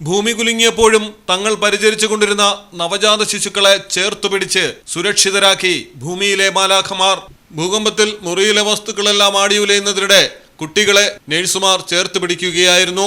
ഭൂമി കുലുങ്ങിയപ്പോഴും തങ്ങൾ പരിചരിച്ചുകൊണ്ടിരുന്ന നവജാത ശിശുക്കളെ ചേർത്തുപിടിച്ച് സുരക്ഷിതരാക്കി ഭൂമിയിലെ മാലാഖമാർ ഭൂകമ്പത്തിൽ മുറിയിലെ വസ്തുക്കളെല്ലാം ആടിയുലയുന്നതിനിടെ കുട്ടികളെ നഴ്സുമാർ ചേർത്ത് പിടിക്കുകയായിരുന്നു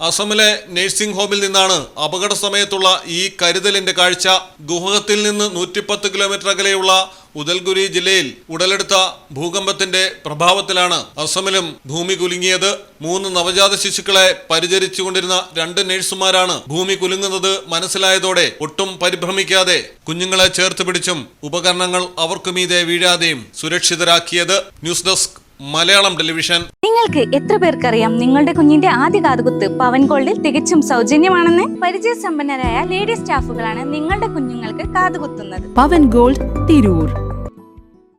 അസമിലെ നഴ്സിംഗ് ഹോമിൽ നിന്നാണ് അപകട സമയത്തുള്ള ഈ കരുതലിന്റെ കാഴ്ച. ഗുഹത്തിൽ നിന്ന് നൂറ്റിപ്പത്ത് കിലോമീറ്റർ അകലെയുള്ള ഉദൽഗുരി ജില്ലയിൽ ഉടലെടുത്ത ഭൂകമ്പത്തിന്റെ പ്രഭാവത്തിലാണ് അസമിലും ഭൂമി കുലുങ്ങിയത്. മൂന്ന് നവജാത ശിശുക്കളെ പരിചരിച്ചുകൊണ്ടിരുന്ന രണ്ട് നഴ്സുമാരാണ് ഭൂമി കുലുങ്ങുന്നത് മനസ്സിലായതോടെ ഒട്ടും പരിഭ്രമിക്കാതെ കുഞ്ഞുങ്ങളെ ചേർത്ത് പിടിച്ചും ഉപകരണങ്ങൾ അവർക്കുമീതെ വീഴാതെയും സുരക്ഷിതരാക്കിയത്. News desk Malayalam television. നിങ്ങൾക്ക് എത്ര പേർക്കറിയാം? നിങ്ങളുടെ കുഞ്ഞിന്റെ ആദ്യ കാതുകുത്ത് പവൻ ഗോൾഡിൽ തികച്ചും സൗജന്യമാണെന്ന് പരിചയസമ്പന്നരായ ലേഡി സ്റ്റാഫുകളാണ് നിങ്ങളുടെ കുഞ്ഞുങ്ങൾക്ക് കാതുകുത്തുന്നത്. പവൻ ഗോൾഡ് തിരൂർ.